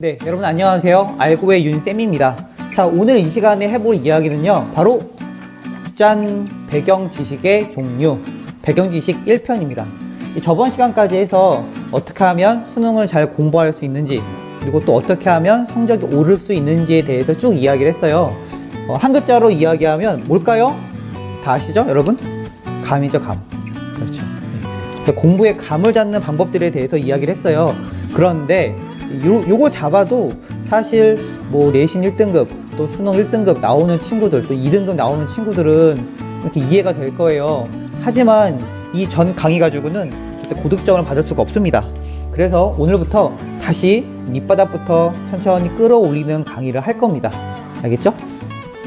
네, 여러분 안녕하세요. 알고의 윤쌤입니다. 자, 오늘 이 시간에 해볼 이야기는요, 바로 짠! 배경 지식의 종류, 배경 지식 1편입니다. 저번 시간까지 해서 어떻게 하면 수능을 잘 공부할 수 있는지, 그리고 또 어떻게 하면 성적이 오를 수 있는지에 대해서 쭉 이야기를 했어요. 어, 한 글자로 이야기하면 뭘까요? 다 아시죠, 여러분? 감이죠, 감. 그렇죠. 네. 공부의 감을 잡는 방법들에 대해서 이야기를 했어요. 그런데 요, 요거 잡아도 사실 뭐 내신 1등급 또 수능 1등급 나오는 친구들 또 2등급 나오는 친구들은 이렇게 이해가 될 거예요. 하지만 이 전 강의 가지고는 절대 고득점을 받을 수가 없습니다. 그래서 오늘부터 다시 밑바닥부터 천천히 끌어올리는 강의를 할 겁니다. 알겠죠?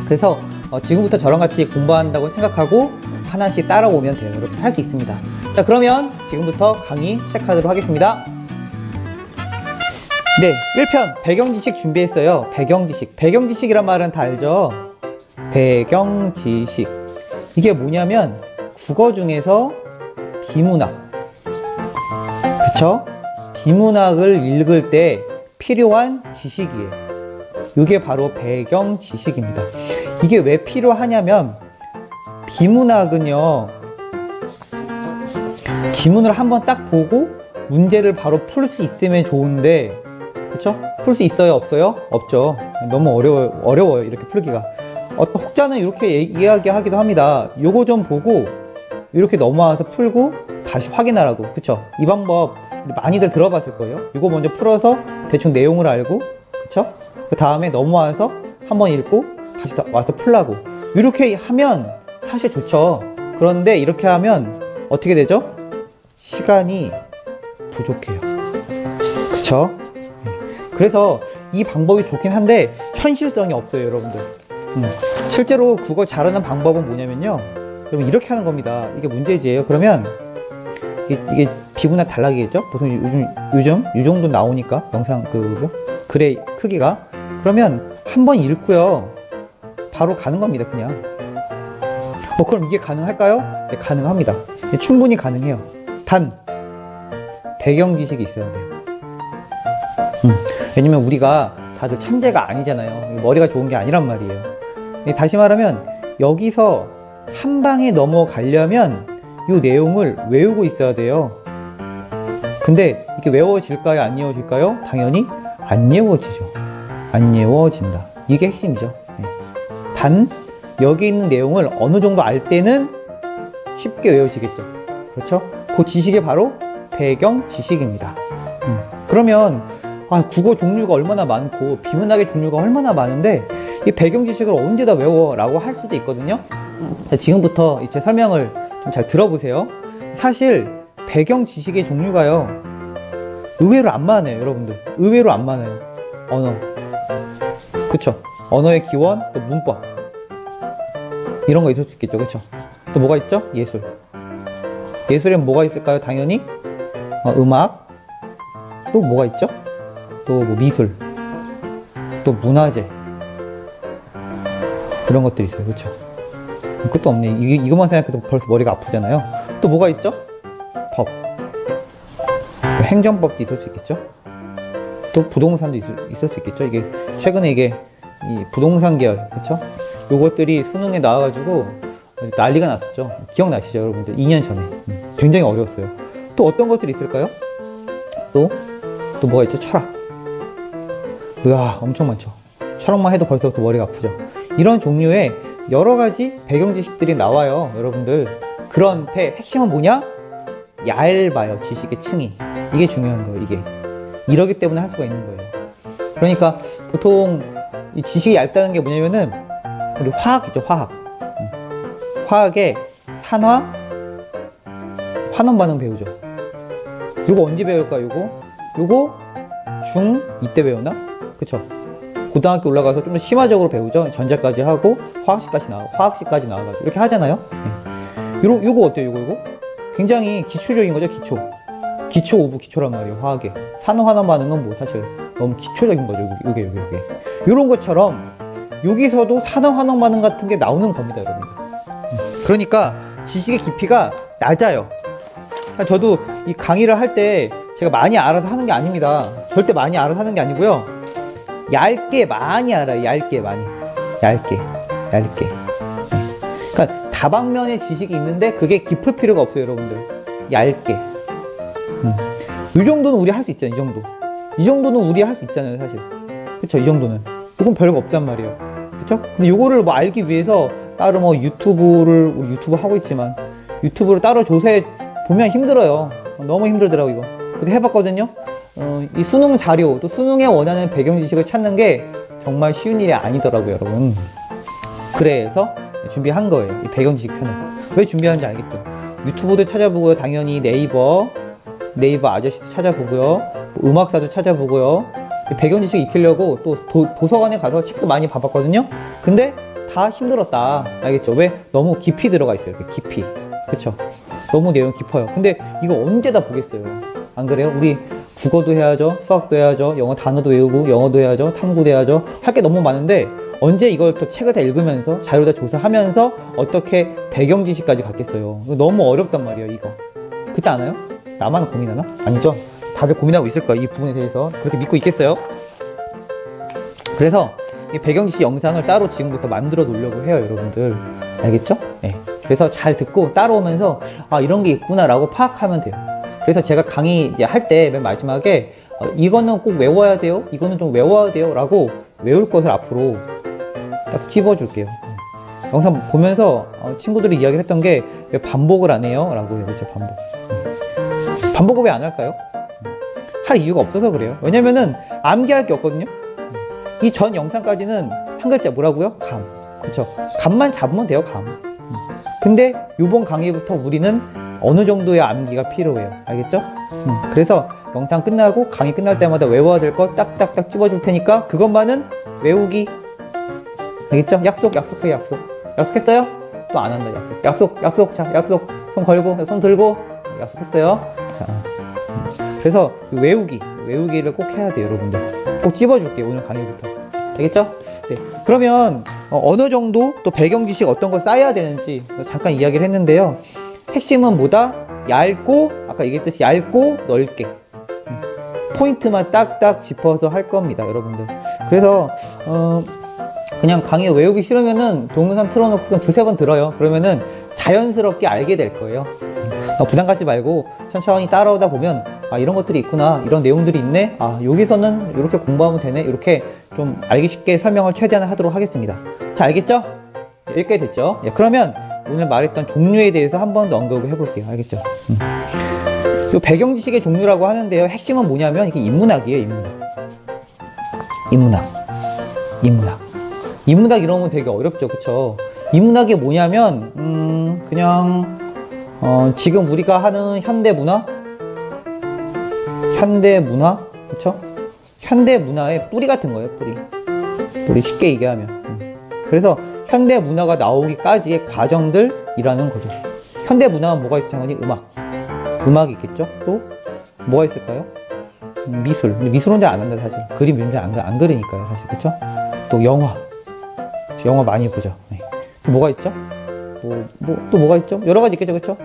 그래서 어, 지금부터 저랑 같이 공부한다고 생각하고 하나씩 따라오면 돼요. 이렇게 할수 있습니다. 자, 그러면 지금부터 강의 시작하도록 하겠습니다. 네, 1편 배경지식 준비했어요. 배경지식. 배경지식이란 말은 다 알죠? 배경지식. 이게 뭐냐면 국어 중에서 비문학. 그쵸? 비문학을 읽을 때 필요한 지식이에요. 이게 바로 배경지식입니다. 이게 왜 필요하냐면 비문학은요. 지문을 한번 딱 보고 문제를 바로 풀 수 있으면 좋은데 그쵸? 풀수 있어요? 없어요? 없죠. 너무 어려워요. 어려워요. 이렇게 풀기가. 어떤 혹자는 이렇게 얘- 이야기하기도 합니다. 요거 좀 보고 이렇게 넘어와서 풀고 다시 확인하라고. 그쵸? 이 방법 많이들 들어봤을 거예요. 이거 먼저 풀어서 대충 내용을 알고 그쵸? 그 다음에 넘어와서 한번 읽고 다시 다- 와서 풀라고. 이렇게 하면 사실 좋죠. 그런데 이렇게 하면 어떻게 되죠? 시간이 부족해요. 그쵸? 그래서 이 방법이 좋긴 한데 현실성이 없어요, 여러분들. 음. 실제로 국어 잘하는 방법은 뭐냐면요. 여러분 이렇게 하는 겁니다. 이게 문제지예요. 그러면 이게, 이게 비문학 단락이겠죠? 보통 요즘 요즘 이 정도 나오니까 영상 그죠? 글의 크기가 그러면 한 번 읽고요. 바로 가는 겁니다, 그냥. 뭐 그럼 이게 가능할까요? 네, 가능합니다. 충분히 가능해요. 단 배경 지식이 있어야 돼요. 음. 왜냐면 우리가 다들 천재가 아니잖아요. 머리가 좋은 게 아니란 말이에요. 예, 다시 말하면 여기서 한 방에 넘어가려면 이 내용을 외우고 있어야 돼요. 근데 이게 외워질까요? 안 외워질까요? 당연히 안 외워지죠. 안 외워진다. 이게 핵심이죠. 예. 단 여기 있는 내용을 어느 정도 알 때는 쉽게 외워지겠죠. 그렇죠? 그 지식이 바로 배경 지식입니다. 음. 그러면 아, 국어 종류가 얼마나 많고 비문학의 종류가 얼마나 많은데 이 배경 지식을 언제 다 외워 라고 할 수도 있거든요. 자, 지금부터 제 설명을 좀 잘 들어보세요. 사실 배경 지식의 종류가요. 의외로 안 많아요, 여러분들. 의외로 안 많아요. 언어. 그쵸? 언어의 기원, 또 문법. 이런 거 있을 수 있겠죠, 그쵸? 또 뭐가 있죠? 예술. 예술엔 뭐가 있을까요? 당연히 어, 음악. 또 뭐가 있죠? 또 뭐 미술, 또 문화재 이런 것들이 있어요, 그렇죠? 그것도 없네. 이, 이것만 생각해도 벌써 머리가 아프잖아요. 또 뭐가 있죠? 법, 또 행정법도 있을 수 있겠죠? 또 부동산도 있을, 있을 수 있겠죠? 이게 최근에 이게 이 부동산 계열, 그렇죠? 요것들이 수능에 나와가지고 난리가 났었죠. 기억나시죠, 여러분들? 2년 전에 음, 굉장히 어려웠어요. 또 어떤 것들이 있을까요? 또 또 뭐가 있죠? 철학. 으아, 엄청 많죠. 철학만 해도 벌써부터 머리가 아프죠. 이런 종류의 여러 가지 배경 지식들이 나와요, 여러분들. 그런데 핵심은 뭐냐? 얇아요, 지식의 층이. 이게 중요한 거예요, 이게. 이러기 때문에 할 수가 있는 거예요. 그러니까 보통 이 지식이 얇다는 게 뭐냐면은 우리 화학이죠, 화학. 음. 화학의 산화, 환원 반응 배우죠. 요거 언제 배울까, 요거? 요거 중 이때 배우나? 그쵸? 고등학교 올라가서 좀 더 심화적으로 배우죠. 전자까지 하고 화학식까지 나와 화학식까지 나와가지고 이렇게 하잖아요. 네. 요거 요거 어때요? 요거 요거 굉장히 기초적인 거죠. 기초 기초 오브 기초란 말이에요. 화학에 산화환원 반응은 뭐 사실 너무 기초적인 거죠. 요게 요게 요게 요런 것처럼 여기서도 산화환원 반응 같은 게 나오는 겁니다, 여러분들. 음. 그러니까 지식의 깊이가 낮아요. 그러니까 저도 이 강의를 할 때 제가 많이 알아서 하는 게 아닙니다. 절대 많이 알아서 하는 게 아니고요. 얇게 많이 알아요. 얇게 많이. 얇게. 얇게. 그러니까 다방면의 지식이 있는데 그게 깊을 필요가 없어요, 여러분들. 얇게. 음. 이 정도는 우리 할 수 있잖아요, 이 정도. 이 정도는 우리 할 수 있잖아요, 사실. 그쵸, 이 정도는. 이건 별거 없단 말이에요. 그쵸? 근데 요거를 뭐 알기 위해서 따로 뭐 유튜브를, 우리 유튜브 하고 있지만 유튜브를 따로 조사해 보면 힘들어요. 너무 힘들더라고, 이거. 근데 해봤거든요. 어, 이 수능 자료, 또 수능에 원하는 배경 지식을 찾는 게 정말 쉬운 일이 아니더라고요, 여러분. 그래서 준비한 거예요. 이 배경 지식 편을. 왜 준비하는지 알겠죠? 유튜브도 찾아보고요. 당연히 네이버, 네이버 아저씨도 찾아보고요. 뭐 음악사도 찾아보고요. 이 배경 지식 익히려고 또 도, 서관에 가서 책도 많이 봐봤거든요. 근데 다 힘들었다. 알겠죠? 왜? 너무 깊이 들어가 있어요. 이렇게 깊이. 그쵸? 너무 내용 깊어요. 근데 이거 언제 다 보겠어요? 안 그래요? 우리 국어도 해야죠. 수학도 해야죠. 영어 단어도 외우고, 영어도 해야죠. 탐구도 해야죠. 할 게 너무 많은데, 언제 이걸 또 책을 다 읽으면서, 자료 다 조사하면서, 어떻게 배경 지식까지 갖겠어요. 너무 어렵단 말이에요, 이거. 그렇지 않아요? 나만 고민하나? 아니죠? 다들 고민하고 있을 거야, 이 부분에 대해서. 그렇게 믿고 있겠어요? 그래서 이 배경 지식 영상을 따로 지금부터 만들어 놓으려고 해요, 여러분들. 알겠죠? 네. 그래서 잘 듣고 따라오면서 아 이런 게 있구나라고 파악하면 돼요. 그래서 제가 강의 이제 할 때 맨 마지막에 어, 이거는 꼭 외워야 돼요. 이거는 좀 외워야 돼요 라고 외울 것을 앞으로 딱 집어줄게요. 음. 영상 보면서 어, 친구들이 이야기를 했던 게 왜 반복을 안 해요?라고 해요, 그렇죠? 반복. 음. 반복을 왜 안 할까요? 음. 할 이유가 없어서 그래요. 왜냐면은 암기할 게 없거든요. 이전 영상까지는 한 글자 뭐라고요? 감. 그쵸? 감만 잡으면 돼요, 감. 음. 근데 요번 강의부터 우리는 어느 정도의 암기가 필요해요. 알겠죠? 음. 그래서 영상 끝나고 강의 끝날 때마다 외워야 될 거 딱딱딱 집어줄 테니까 그것만은 외우기. 알겠죠? 약속, 약속해, 약속. 약속했어요? 또 안 한다, 약속. 약속, 약속. 자, 약속. 손 걸고, 손 들고. 약속했어요? 자. 음. 그래서 그 외우기, 외우기를 꼭 해야 돼요, 여러분들. 꼭 집어줄게요, 오늘 강의부터. 알겠죠? 네. 그러면 어, 느 정도 또 배경 지식 어떤 걸 쌓아야 되는지 잠깐 이야기를 했는데요. 핵심은 뭐다? 얇고 아까 얘기했듯이 얇고 넓게 음. 포인트만 딱딱 짚어서 할 겁니다, 여러분들. 그래서 어, 그냥 강의 외우기 싫으면은 동영상 틀어놓고 그냥 두세 번 들어요. 그러면은 자연스럽게 알게 될 거예요. 어, 부담 갖지 말고 천천히 따라오다 보면 아 이런 것들이 있구나 이런 내용들이 있네 아 여기서는 이렇게 공부하면 되네 이렇게 좀 알기 쉽게 설명을 최대한 하도록 하겠습니다 자 알겠죠? 여기까지 됐죠? 예, 그러면 오늘 말했던 종류에 대해서 한 번 더 언급을 해볼게요 알겠죠? 음. 요 배경 지식의 종류라고 하는데요 핵심은 뭐냐면 이게 인문학이에요 인문학 인문학 인문학 인문학 이런 건 되게 어렵죠 그쵸? 인문학이 뭐냐면 음 그냥 어, 지금 우리가 하는 현대 문화, 현대 문화, 그쵸? 현대 문화의 뿌리 같은 거예요, 뿌리. 뿌리 쉽게 얘기하면. 음. 그래서 현대 문화가 나오기까지의 과정들이라는 거죠. 현대 문화는 뭐가 있어? 당연히 음악. 음악이 있겠죠? 또 뭐가 있을까요? 음, 미술. 미술은 잘안 한다, 사실. 그림 이런 데안 안 그리니까요, 사실. 그쵸? 또 영화. 영화 많이 보죠. 네. 또 뭐가 있죠? 뭐, 뭐, 또 뭐가 있죠? 여러 가지 있겠죠, 그쵸?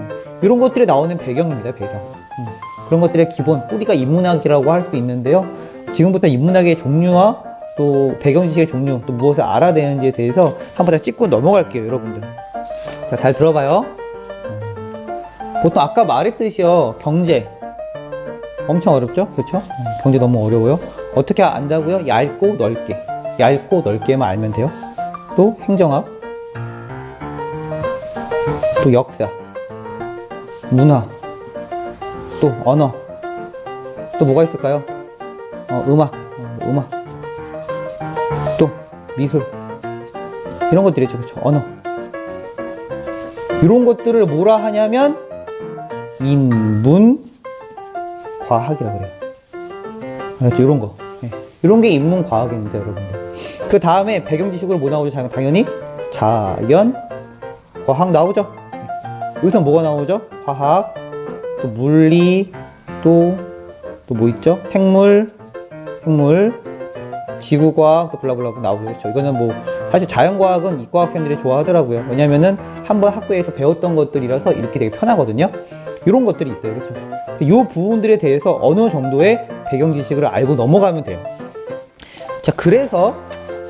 이런 것들이 나오는 배경입니다, 배경. 음, 그런 것들의 기본, 뿌리가 인문학이라고 할 수 있는데요. 지금부터 인문학의 종류와 또 배경 지식의 종류, 또 무엇을 알아야 되는지에 대해서 한번 다 찍고 넘어갈게요, 여러분들. 자, 잘 들어봐요. 음, 보통 아까 말했듯이요, 경제. 엄청 어렵죠? 그쵸? 음, 경제 너무 어려워요. 어떻게 안다고요? 얇고 넓게. 얇고 넓게만 알면 돼요. 또 행정학. 또 역사, 문화, 또 언어, 또 뭐가 있을까요? 어, 음악, 어, 음악, 또 미술, 이런 것들이죠, 그렇죠? 언어. 이런 것들을 뭐라 하냐면 인문 과학이라고 그래요. 알았죠? 이런 거. 네. 이런 게 인문 과학입니다, 여러분들. 그 다음에 배경 지식으로 뭐 나오죠? 당연히 자연 과학 나오죠. 여기서 뭐가 나오죠? 화학, 또 물리, 또, 또 뭐 있죠? 생물, 생물, 지구과학, 또 블라블라 나오죠. 그렇죠? 이거는 뭐, 사실 자연과학은 이과 학생들이 좋아하더라고요. 왜냐면은 한번 학교에서 배웠던 것들이라서 이렇게 되게 편하거든요. 이런 것들이 있어요. 그렇죠? 이 부분들에 대해서 어느 정도의 배경 지식을 알고 넘어가면 돼요. 자, 그래서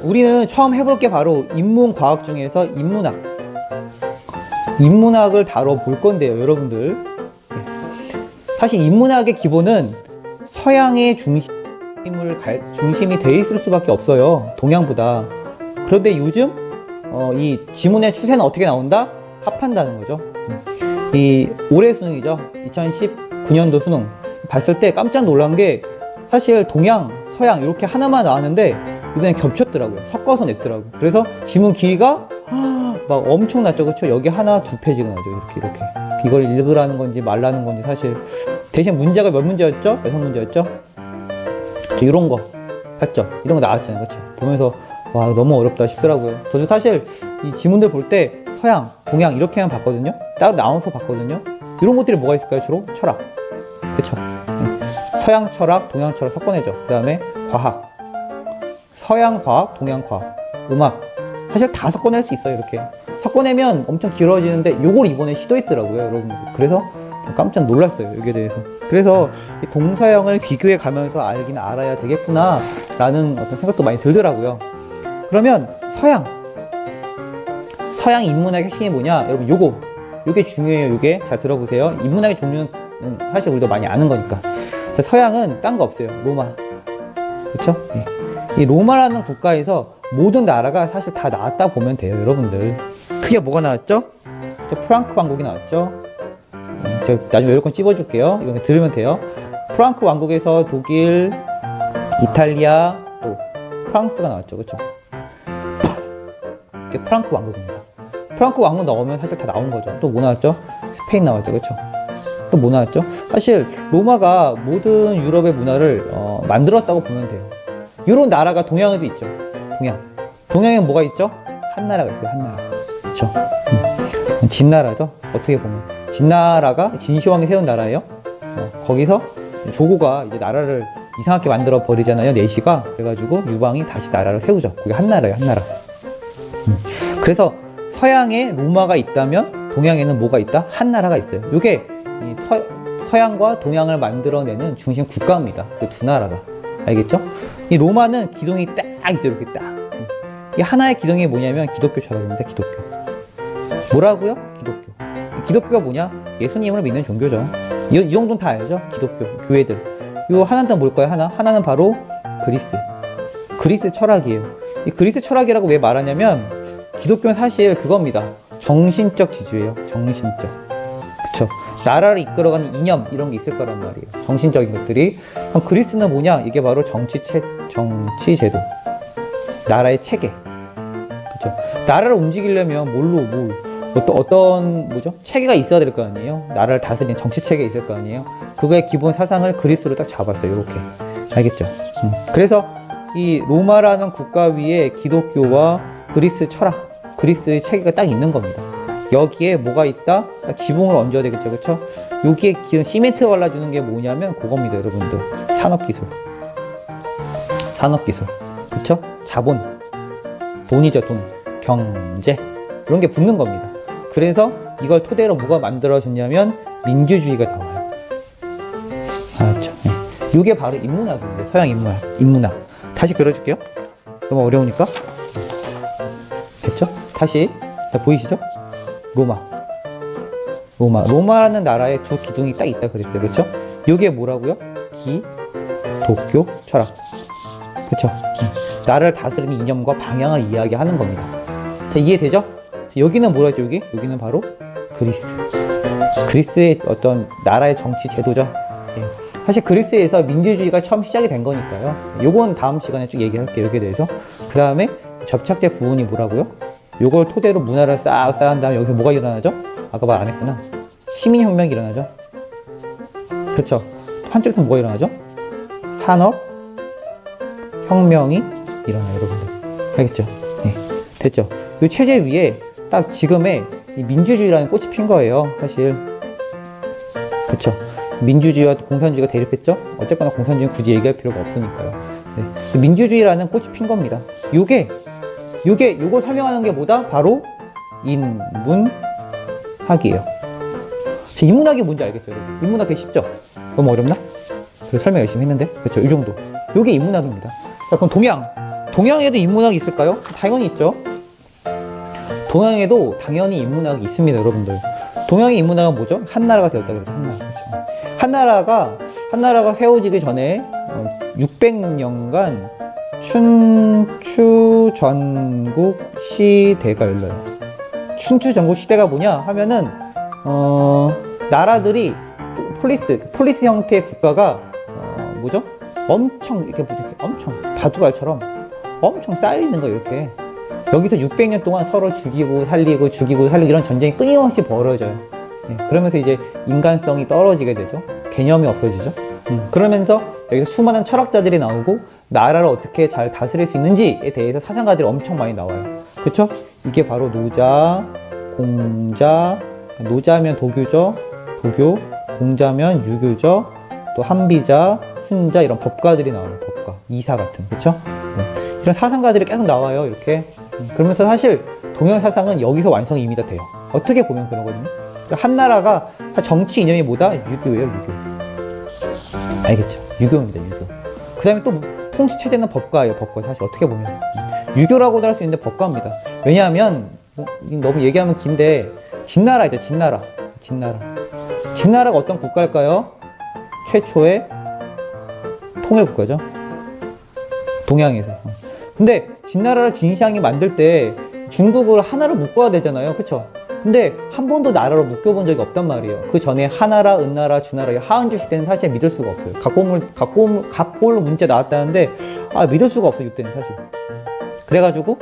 우리는 처음 해볼 게 바로 인문과학 중에서 인문학. 인문학을 다뤄볼 건데요, 여러분들. 예. 사실 인문학의 기본은 서양의 중심 을 갈- 중심이 돼 있을 수밖에 없어요. 동양보다. 그런데 요즘 어, 이 지문의 추세는 어떻게 나온다? 합한다는 거죠. 음. 이 올해 수능이죠. 2019년도 수능 봤을 때 깜짝 놀란 게 사실 동양, 서양 이렇게 하나만 나왔는데 이번에 겹쳤더라고요. 섞어서 냈더라고요. 그래서 지문 길이가 막 엄청났죠. 그렇죠? 여기 하나 두 페이지가 나죠. 이렇게 이렇게. 이걸 읽으라는 건지 말라는 건지 사실 대신 문제가 몇 문제였죠? 여섯 문제였죠? 저 이런 거 봤죠? 이런 거 나왔잖아요. 그렇죠? 보면서 와 너무 어렵다 싶더라고요. 저도 사실 이 지문들 볼 때 서양, 동양 이렇게만 봤거든요. 따로 나눠서 봤거든요. 이런 것들이 뭐가 있을까요? 주로 철학. 그렇죠? 서양 철학, 동양 철학 섞어내죠. 그 다음에 과학. 서양 과학, 동양 과학, 음악. 사실 다 섞어낼 수 있어요. 이렇게 섞어내면 엄청 길어지는데 요걸 이번에 시도했더라고요, 여러분. 그래서 좀 깜짝 놀랐어요. 여기에 대해서. 그래서 이 동서양을 비교해 가면서 알긴 알아야 되겠구나 라는 어떤 생각도 많이 들더라고요. 그러면 서양 서양 인문학의 핵심이 뭐냐? 여러분 요거 요게 중요해요. 요게 잘 들어보세요. 인문학의 종류는 사실 우리도 많이 아는 거니까. 자, 서양은 딴 거 없어요. 로마. 그렇죠? 이 로마라는 국가에서 모든 나라가 사실 다 나왔다 보면 돼요, 여러분들. 크게 뭐가 나왔죠? 프랑크 왕국이 나왔죠. 음, 제가 나중에 여러 건 찝어줄게요. 이거 들으면 돼요. 프랑크 왕국에서 독일, 이탈리아, 또 프랑스가 나왔죠, 그렇죠? 이게 프랑크 왕국입니다. 프랑크 왕국 나오면 사실 다 나온 거죠. 또 뭐 나왔죠? 스페인 나왔죠, 그렇죠? 또 뭐 나왔죠? 사실 로마가 모든 유럽의 문화를 어, 만들었다고 보면 돼요. 이런 나라가 동양에도 있죠. 동양. 동양에 뭐가 있죠? 한 나라가 있어요. 한 나라. 그렇죠. 음. 진나라죠. 어떻게 보면 진나라가 진시황이 세운 나라예요. 어, 거기서 조고가 이제 나라를 이상하게 만들어 버리잖아요. 내시가 그래가지고 유방이 다시 나라를 세우죠. 그게 한 나라예요. 한 나라. 음. 그래서 서양에 로마가 있다면 동양에는 뭐가 있다? 한 나라가 있어요. 이게 이 서, 서양과 동양을 만들어내는 중심 국가입니다. 그 두 나라가. 알겠죠? 이 로마는 기둥이 딱 있어요. 이렇게 딱. 음. 이 하나의 기둥이 뭐냐면 기독교 철학입니다. 기독교. 뭐라고요? 기독교. 이 기독교가 뭐냐? 예수님을 믿는 종교죠. 이, 이 정도는 다 알죠? 기독교, 교회들. 요 하나는 뭘까요? 하나? 하나는 바로 그리스. 그리스 철학이에요. 이 그리스 철학이라고 왜 말하냐면 기독교는 사실 그겁니다. 정신적 지주예요. 정신적. 그쵸? 나라를 이끌어가는 이념 이런 게 있을 거란 말이에요. 정신적인 것들이. 그럼 그리스는 뭐냐? 이게 바로 정치 체, 정치 제도. 나라의 체계. 그쵸? 나라를 움직이려면 뭘로 뭘 어떤 어떤 뭐죠? 체계가 있어야 될 거 아니에요. 나라를 다스리는 정치 체계 있을 거 아니에요. 그거의 기본 사상을 그리스로 딱 잡았어요. 이렇게. 알겠죠? 음. 그래서 이 로마라는 국가 위에 기독교와 그리스 철학, 그리스의 체계가 딱 있는 겁니다. 여기에 뭐가 있다? 딱 지붕을 얹어야 되겠죠, 그렇죠? 여기에 기운 시멘트 발라주는 게 뭐냐면 그겁니다, 여러분들. 산업기술, 산업기술, 그렇죠? 자본, 돈이죠, 돈, 경제 이런 게 붙는 겁니다. 그래서 이걸 토대로 뭐가 만들어졌냐면 민주주의가 나와요. 알았죠? 네. 이게 바로 인문학입니다. 서양 인문학, 인문학. 다시 그려줄게요. 너무 어려우니까. 됐죠? 다시. 자, 보이시죠? 로마. 로마. 로마라는 나라에 두 기둥이 딱 있다 그랬어요. 그렇죠? 이게 뭐라고요? 기, 도교, 철학. 그렇죠? 나라를 다스리는 이념과 방향을 이야기하는 겁니다. 자, 이해되죠? 여기는 뭐라 죠 여기? 여기는 바로 그리스. 그리스의 어떤 나라의 정치 제도죠. 예. 사실 그리스에서 민주주의가 처음 시작이 된 거니까요. 요건 다음 시간에 쭉 얘기할게요. 여기에 대해서. 그 다음에 접착제 부분이 뭐라고요? 요걸 토대로 문화를 싹 쌓은 다음에 여기서 뭐가 일어나죠? 아까 말 안 했구나. 시민혁명이 일어나죠? 그렇죠. 한쪽에서 뭐가 일어나죠? 산업 혁명이 일어나요, 여러분들. 알겠죠? 네. 됐죠? 이 체제 위에 딱 지금의 이 민주주의라는 꽃이 핀 거예요, 사실. 그쵸? 민주주의와 공산주의가 대립했죠? 어쨌거나 공산주의는 굳이 얘기할 필요가 없으니까요. 네. 그 민주주의라는 꽃이 핀 겁니다. 요게, 요게, 요거 설명하는 게 뭐다? 바로 인문학이에요. 자, 인문학이 뭔지 알겠죠, 여러분? 인문학 되게 쉽죠? 너무 어렵나? 그래서 설명 열심히 했는데. 그쵸? 이 정도. 요게 인문학입니다. 자, 그럼 동양. 동양에도 인문학이 있을까요? 당연히 있죠. 동양에도 당연히 인문학이 있습니다, 여러분들. 동양의 인문학은 뭐죠? 한 나라가 되었다 그러죠. 한 나라. 그렇죠. 한 나라가 한 나라가 세워지기 전에 600년간 춘추 전국 시대가 열려요. 춘추 전국 시대가 뭐냐 하면은 어 나라들이 폴리스 폴리스 형태의 국가가 어 뭐죠? 엄청? 이렇게 엄청 바둑알처럼 엄청 쌓여 있는 거 이렇게 여기서 600년 동안 서로 죽이고 살리고 죽이고 살리고 이런 전쟁이 끊임없이 벌어져요. 예, 그러면서 이제 인간성이 떨어지게 되죠. 개념이 없어지죠. 음, 그러면서 여기서 수많은 철학자들이 나오고 나라를 어떻게 잘 다스릴 수 있는지에 대해서 사상가들이 엄청 많이 나와요. 그쵸? 이게 바로 노자, 공자, 노자면 도교죠. 도교, 공자면 유교죠. 또 한비자, 순자 이런 법가들이 나와요. 법가, 이사 같은. 그쵸? 음, 이런 사상가들이 계속 나와요. 이렇게. 음, 그러면서 사실 동양 사상은 여기서 완성이 이미 다 돼요. 어떻게 보면 그러거든요. 그러니까 한 나라가 정치 이념이 뭐다? 유교예요, 유교. 알겠죠? 유교입니다, 유교. 그 다음에 또 통치 체제는 법가예요, 법가. 사실 어떻게 보면. 음, 유교라고도 할 수 있는데 법가입니다. 왜냐하면, 너무 얘기하면 긴데, 진나라죠, 진나라. 진나라. 진나라가 어떤 국가일까요? 최초의 통일 국가죠. 동양에서. 어. 근데 진나라를 진시황이 만들 때 중국을 하나로 묶어야 되잖아요. 그쵸? 근데 한 번도 나라로 묶여본 적이 없단 말이에요. 그 전에 하나라, 은나라, 주나라, 하은주 시대는 사실 믿을 수가 없어요. 갑골물, 갑골, 갑골 문제 나왔다는데, 아, 믿을 수가 없어요. 이때는 사실. 그래가지고,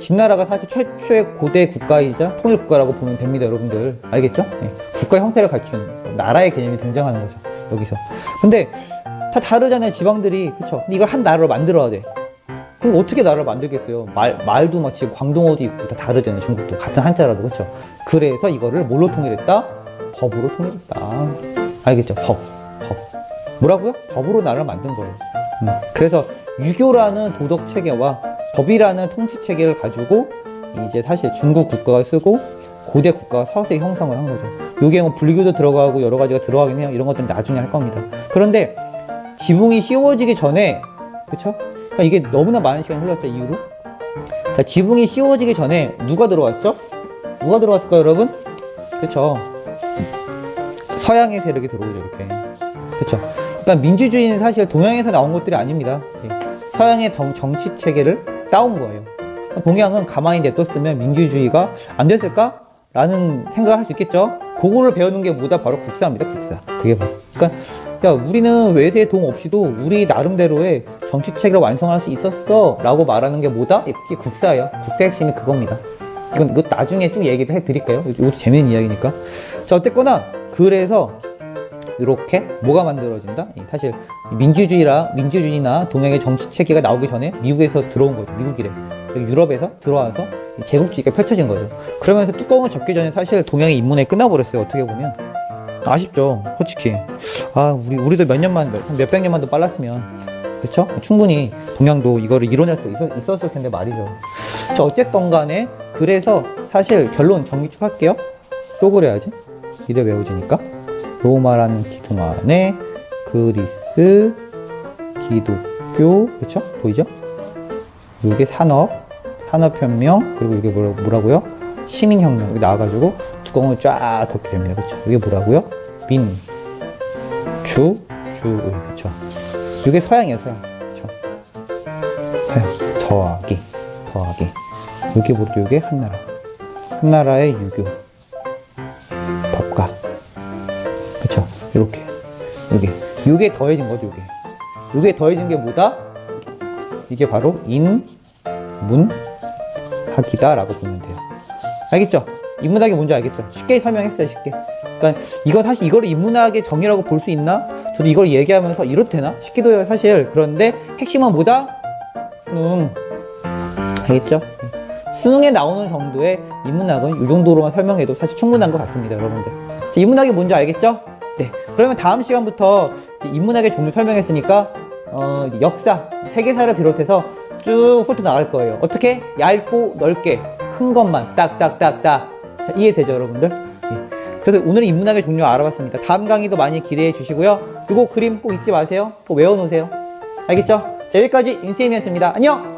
진나라가 사실 최초의 고대 국가이자 통일 국가라고 보면 됩니다, 여러분들. 알겠죠? 예. 국가 형태를 갖춘 나라의 개념이 등장하는 거죠. 여기서. 근데 다 다르잖아요, 지방들이. 그쵸? 근데 이걸 한 나라로 만들어야 돼. 그럼 어떻게 나라를 만들겠어요? 말, 말도 막 지금 광동어도 있고 다 다르잖아요. 중국도. 같은 한자라도. 그쵸? 그래서 이거를 뭘로 통일했다? 법으로 통일했다. 알겠죠? 법. 법. 뭐라고요? 법으로 나라를 만든 거예요. 음. 그래서 유교라는 도덕 체계와 법이라는 통치 체계를 가지고 이제 사실 중국 국가가 쓰고 고대 국가가 서서히 형성을 한 거죠. 요게 뭐 불교도 들어가고 여러 가지가 들어가긴 해요. 이런 것들은 나중에 할 겁니다. 그런데 지붕이 씌워지기 전에 그쵸? 그러니까 이게 너무나 많은 시간이 흘렀죠 이후로. 그러니까 지붕이 씌워지기 전에 누가 들어왔죠? 누가 들어왔을까요, 여러분? 그쵸? 서양의 세력이 들어오죠 이렇게. 그쵸? 그러니까 민주주의는 사실 동양에서 나온 것들이 아닙니다. 예. 서양의 정, 정치 체계를 따온 거예요. 동양은 가만히 냅뒀으면 민주주의가 안 됐을까? 라는 생각을 할 수 있겠죠? 그거를 배우는 게 뭐다? 바로 국사입니다, 국사. 그게 바로. 그러니까, 야, 우리는 외세의 도움 없이도 우리 나름대로의 정치 체계를 완성할 수 있었어. 라고 말하는 게 뭐다? 이게 국사예요. 국사의 핵심이 그겁니다. 이건, 이거 나중에 쭉 얘기도 해 드릴게요. 이것도 재밌는 이야기니까. 자, 어쨌거나, 그래서, 이렇게 뭐가 만들어진다? 이 사실 민주주의라 민주주의나 동양의 정치 체계가 나오기 전에 미국에서 들어온 거죠. 미국이래. 유럽에서 들어와서 이 제국주의가 펼쳐진 거죠. 그러면서 뚜껑을 접기 전에 사실 동양의 인문에 끝나버렸어요. 어떻게 보면 아쉽죠. 솔직히 아 우리 우리도 몇 년만 몇- 몇백 년만 더 빨랐으면 그렇죠? 충분히 동양도 이거를 이뤄낼 수 있었, 있었을 텐데 말이죠. 자 어쨌든 간에 그래서 사실 결론 정리 쭉 할게요. 또 그래야지. 이래 외워지니까. 로마라는 기둥 안에 그리스, 기독교, 그렇죠? 보이죠? 이게 산업, 산업혁명, 그리고 이게 뭐라, 뭐라고요? 시민혁명. 여기 나와가지고 뚜껑을 쫙 덮게 됩니다. 그렇죠? 이게 뭐라고요? 민, 주, 주, 그렇죠? 이게 서양이에요, 서양. 그렇죠? 서양. 더하기, 더하기. 이게 뭐죠? 이게 한나라. 한나라의 유교. 법가. 그쵸 이렇게 요게 요게 더해진 거죠 요게 요게 더해진 게 뭐다 이게 바로 인 문 학이다 라고 보면 돼요 알겠죠? 인문학이 뭔지 알겠죠? 쉽게 설명했어요 쉽게. 그러니까 이거 사실 이거를 인문학의 정의라고 볼 수 있나? 저도 이걸 얘기하면서 이렇도 되나? 싶기도 해요 사실. 그런데 핵심은 뭐다? 수능. 알겠죠? 수능에 나오는 정도의 인문학은 이 정도로만 설명해도 사실 충분한 것 같습니다 여러분들. 자, 인문학이 뭔지 알겠죠? 네. 그러면 다음 시간부터 인문학의 종류 설명했으니까 어, 역사, 세계사를 비롯해서 쭉 훑어 나갈 거예요. 어떻게? 얇고 넓게 큰 것만 딱딱딱딱. 자, 이해되죠, 여러분들? 예. 그래서 오늘 인문학의 종류 알아봤습니다. 다음 강의도 많이 기대해 주시고요. 그리고 그림 꼭 잊지 마세요. 꼭 외워놓으세요. 알겠죠? 자, 여기까지 인쌤이었습니다. 안녕!